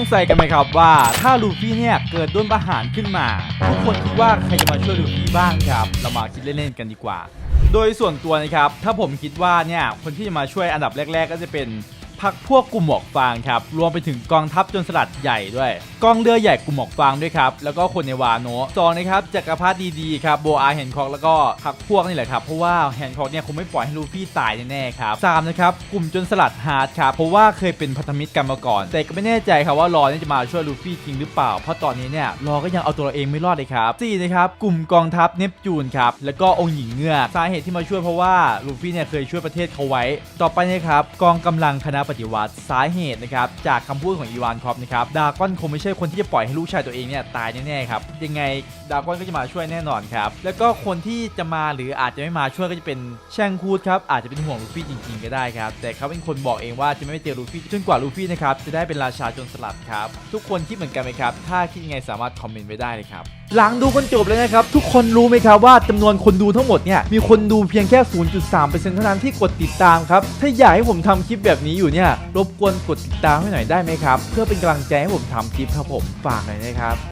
งสัยกันไหมครับว่าถ้าลูฟี่เนี่ยเกิดด้วนประหารขึ้นมา ทุกคนคิดว่าใครจะมาช่วยลูฟี่บ้างครับ เรามาคิดเล่นๆกันดีกว่า โดยส่วนตัวนะครับ ถ้าผมคิดว่าเนี่ยคนที่จะมาช่วยอันดับแรก ๆ ก็จะเป็น พักพวกกลุ่มหมวกฟางครับรวมไปถึงกองทัพจนสลัดใหญ่ด้วย กองเรือใหญ่กลุ่มหมวกฟางด้วยครับแล้วก็คนในวาโนะสองนะครับจักรพรรดิดีๆครับโบอาแฮนคอกแล้วก็พักพวกนี่แหละครับเพราะว่าแฮนคอกเนี่ยคงไม่ปล่อยให้ลูฟี่ตายแน่ๆครับสามนะครับกลุ่มจนสลัดฮาร์ดครับเพราะว่าเคยเป็นพันธมิตรกันมาก่อน แต่ก็ไม่แน่ใจครับว่ารอเนี่ยจะมาช่วยลูฟี่จริงหรือเปล่า เพราะตอนนี้เนี่ยรอก็ยังเอาตัวเราเองไม่รอดเลยครับสี่นะครับกลุ่มกองทัพเนปจูนครับแล้วก็องค์หญิงเงือกสาเหตุที่มาช่วยเพราะว่าลูฟี่เนี่ยเคยช่วยประเทศเขาไว้ ต่อไปนะครับกองกำลังคณะปฏิวัติสาเหตุนะครับจากคำพูดของอีวานครอปนะครับดาก้อนคงไม่ใช่คนที่จะปล่อยให้ลูกชายตัวเองเนี่ยตายแน่ๆครับยังไงดาก้อนก็จะมาช่วยแน่นอนครับแล้วก็คนที่จะมาหรืออาจจะไม่มาช่วยก็จะเป็นแชงคูดครับอาจจะเป็นห่วงลูฟี่จริง ๆ ก็ได้ครับแต่เขาเป็นคนบอกเองว่าจะไม่ไปเจอลูฟี่จนกว่าลูฟี่นะครับจะได้เป็นราชาจนสลัดครับทุกคนคิดเหมือนกันไหมครับถ้าคิดยังไงสามารถคอมเมนต์ไว้ได้เลยครับหลังดูกันจบเลยนะครับ ทุกคนรู้ไหมครับว่าจำนวนคนดูทั้งหมดเนี่ยมีคนดูเพียงแค่ 0.3%เท่านั้นที่กดติดตามครับถ้าอยากให้ผมทำคลิปแบบนี้อยู่เนี่ย รบกวนกดติดตามให้หน่อยได้ไหมครับ เพื่อเป็นกำลังใจให้ผมทำคลิปครับผม ฝากหน่อยนะครับ